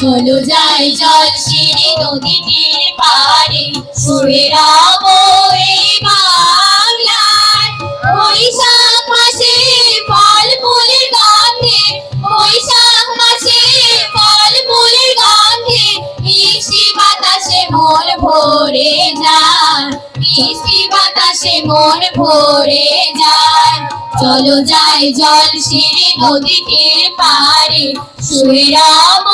চলো যাই জল সিঁড়ি নদীটির পাড়ে। শুয়ে রব এই বৈশাখ মাসে ফল গন্ধে বৈশাখ মাসে গন্ধে মন ভরে যায়। যায়। চলো যাই জল সিঁড়ি নদীটির শুয়ে রব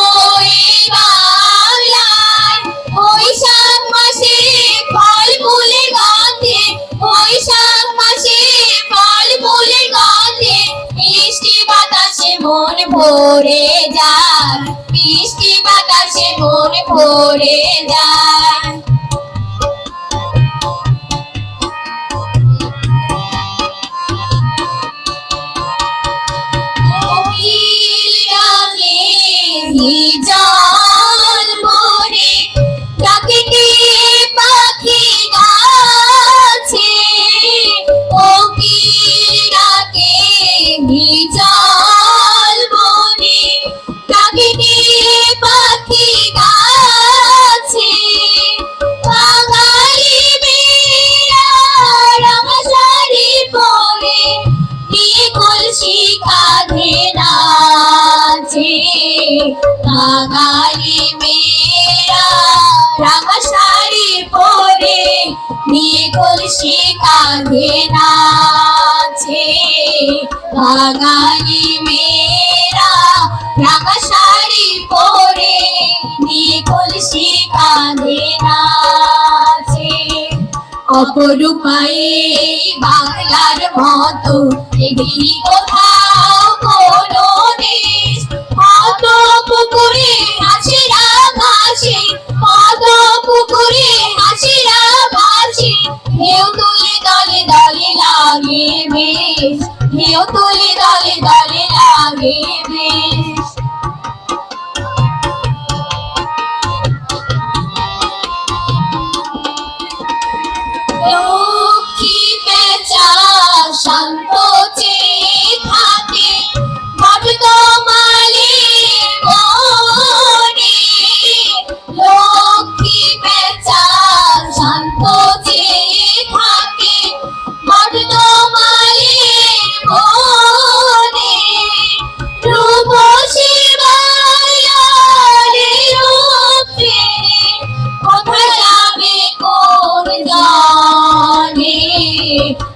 মন ভরে যায়। মিষ্টি বাতাসে মন ভরে যায়। কোকিল কলসি কাঁধে নাচে বাঙালি মেয়েরা রাঙা শাড়ি পরে নিয়ে কলসি কাঁধে নাচে বাঙালি মেয়েরা রাঙা শাড়ি পরে নিয়ে কলসি কাঁধে অপরূপায় বাংলার মতো দেখি কোথাও কোনো দেশ। কত পুকুরে হাসিরা ভাসে কত পুকুরে হাসিরা ভাসে ঢেউ তুলে দলে দলে লাগে বেশ, ঢেউ তুলে দলে দলে লাগে বেশ।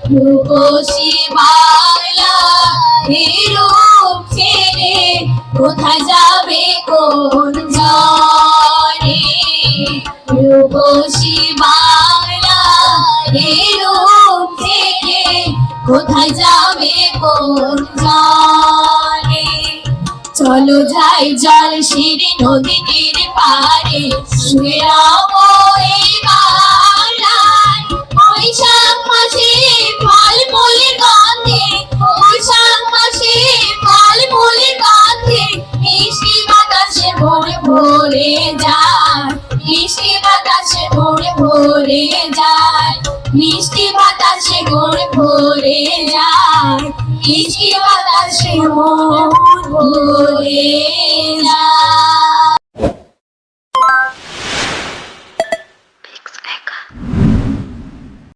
রূপসী বাংলা রূপ ছেড়ে কোথায় যাবে কোন জানে রূপসী বাংলা রূপ ছেড়ে কোথায় যাবে কোন জানে চলো যাই জল সিঁড়ি নদী তীর পারে শুয়ে রব যায়। মিষ্টি বাতাসে মন ভরে যায়। মিষ্টি বাতাসে গোড় ভরে যায়। মিষ্টি বাতাসে মন ভরে যায়।